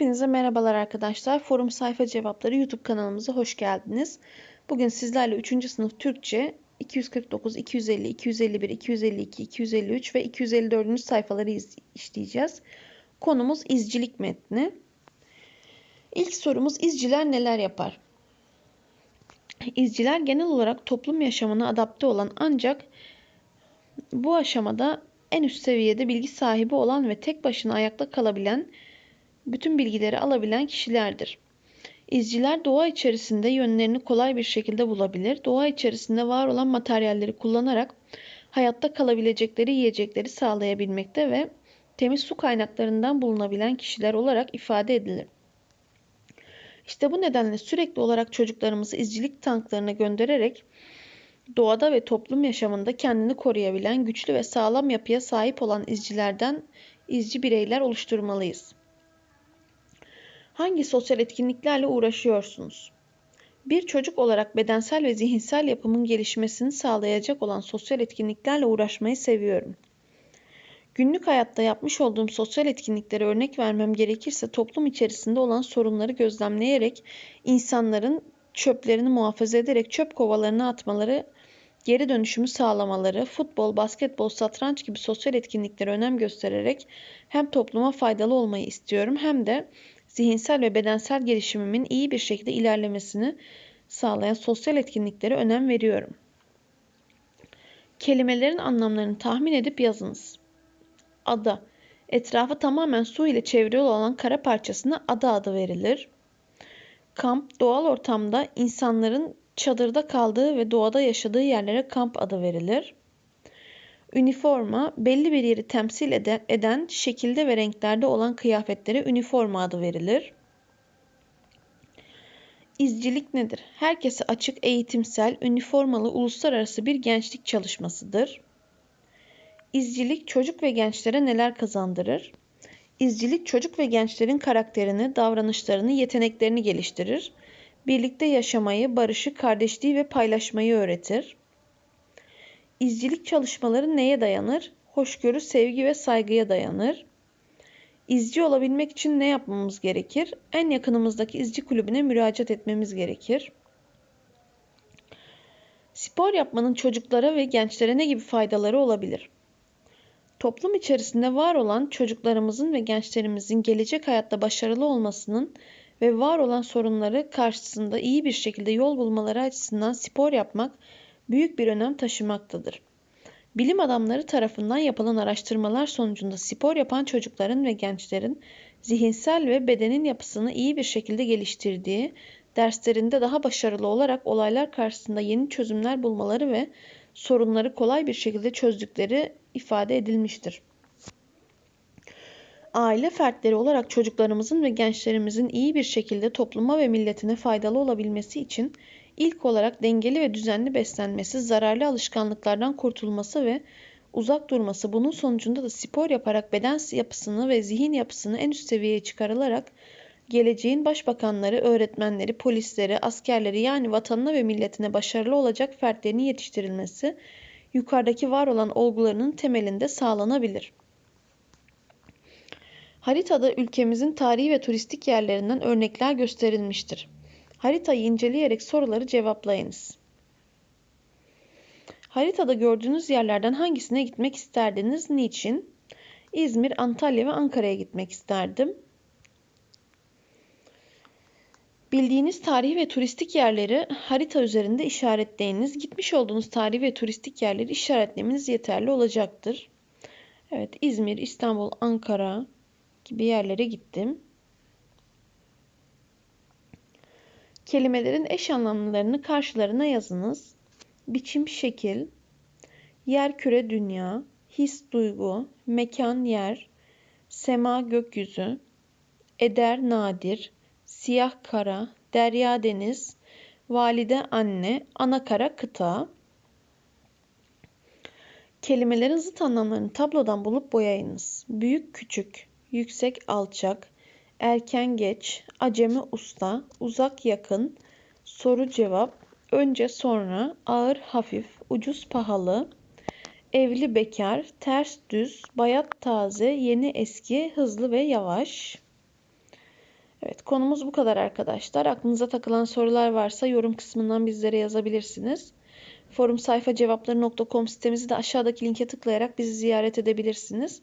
Hepinize merhabalar arkadaşlar. Forum Sayfa Cevapları YouTube kanalımıza hoş geldiniz. Bugün sizlerle 3. sınıf Türkçe 249, 250, 251, 252, 253 ve 254. sayfaları işleyeceğiz. Konumuz izcilik metni. İlk sorumuz izciler neler yapar? İzciler genel olarak toplum yaşamına adapte olan ancak bu aşamada en üst seviyede bilgi sahibi olan ve tek başına ayakta kalabilen bütün bilgileri alabilen kişilerdir. İzciler doğa içerisinde yönlerini kolay bir şekilde bulabilir. Doğa içerisinde var olan materyalleri kullanarak hayatta kalabilecekleri yiyecekleri sağlayabilmekte ve temiz su kaynaklarından bulunabilen kişiler olarak ifade edilir. İşte bu nedenle sürekli olarak çocuklarımızı izcilik tanklarına göndererek doğada ve toplum yaşamında kendini koruyabilen güçlü ve sağlam yapıya sahip olan izcilerden izci bireyler oluşturmalıyız. Hangi sosyal etkinliklerle uğraşıyorsunuz? Bir çocuk olarak bedensel ve zihinsel yapımın gelişmesini sağlayacak olan sosyal etkinliklerle uğraşmayı seviyorum. Günlük hayatta yapmış olduğum sosyal etkinliklere örnek vermem gerekirse toplum içerisinde olan sorunları gözlemleyerek insanların çöplerini muhafaza ederek çöp kovalarına atmaları, geri dönüşümü sağlamaları, futbol, basketbol, satranç gibi sosyal etkinliklere önem göstererek hem topluma faydalı olmayı istiyorum hem de zihinsel ve bedensel gelişimimin iyi bir şekilde ilerlemesini sağlayan sosyal etkinliklere önem veriyorum. Kelimelerin anlamlarını tahmin edip yazınız. Ada Etrafı tamamen su ile çevrili olan kara parçasına ada adı verilir. Kamp doğal ortamda insanların çadırda kaldığı ve doğada yaşadığı yerlere kamp adı verilir. Üniforma belli bir yeri temsil eden şekilde ve renklerde olan kıyafetlere üniforma adı verilir. İzcilik nedir? Herkese açık, eğitimsel, üniformalı uluslararası bir gençlik çalışmasıdır. İzcilik çocuk ve gençlere neler kazandırır? İzcilik çocuk ve gençlerin karakterini, davranışlarını, yeteneklerini geliştirir. Birlikte yaşamayı, barışı, kardeşliği ve paylaşmayı öğretir. İzcilik çalışmaları neye dayanır? Hoşgörü, sevgi ve saygıya dayanır. İzci olabilmek için ne yapmamız gerekir? En yakınımızdaki izci kulübüne müracaat etmemiz gerekir. Spor yapmanın çocuklara ve gençlere ne gibi faydaları olabilir? Toplum içerisinde var olan çocuklarımızın ve gençlerimizin gelecek hayatta başarılı olmasının ve var olan sorunları karşısında iyi bir şekilde yol bulmaları açısından spor yapmak büyük bir önem taşımaktadır. Bilim adamları tarafından yapılan araştırmalar sonucunda spor yapan çocukların ve gençlerin zihinsel ve bedenin yapısını iyi bir şekilde geliştirdiği, derslerinde daha başarılı olarak olaylar karşısında yeni çözümler bulmaları ve sorunları kolay bir şekilde çözdükleri ifade edilmiştir. Aile fertleri olarak çocuklarımızın ve gençlerimizin iyi bir şekilde topluma ve milletine faydalı olabilmesi için İlk olarak dengeli ve düzenli beslenmesi, zararlı alışkanlıklardan kurtulması ve uzak durması. Bunun sonucunda da spor yaparak beden yapısını ve zihin yapısını en üst seviyeye çıkarılarak geleceğin başbakanları, öğretmenleri, polisleri, askerleri yani vatanına ve milletine başarılı olacak fertlerin yetiştirilmesi yukarıdaki var olan olgularının temelinde sağlanabilir. Haritada ülkemizin tarihi ve turistik yerlerinden örnekler gösterilmiştir. Haritayı inceleyerek soruları cevaplayınız. Haritada gördüğünüz yerlerden hangisine gitmek isterdiniz? Niçin? İzmir, Antalya ve Ankara'ya gitmek isterdim. Bildiğiniz tarihi ve turistik yerleri harita üzerinde işaretleyiniz. Gitmiş olduğunuz tarihi ve turistik yerleri işaretlemeniz yeterli olacaktır. Evet, İzmir, İstanbul, Ankara gibi yerlere gittim. Kelimelerin eş anlamlarını karşılarına yazınız. Biçim, şekil, yer, küre, dünya, his, duygu, mekan, yer, sema, gökyüzü, eder, nadir, siyah, kara, derya, deniz, valide, anne, ana kara, kıta. Kelimelerin zıt anlamlarını tablodan bulup boyayınız. Büyük, küçük, yüksek, alçak, erken geç, acemi usta, uzak yakın, soru cevap, önce sonra, ağır hafif, ucuz pahalı, evli bekar, ters düz, bayat taze, yeni eski, hızlı ve yavaş. Evet, konumuz bu kadar arkadaşlar. Aklınıza takılan sorular varsa yorum kısmından bizlere yazabilirsiniz. Forum sayfa cevapları.com sitemizi de aşağıdaki linke tıklayarak bizi ziyaret edebilirsiniz.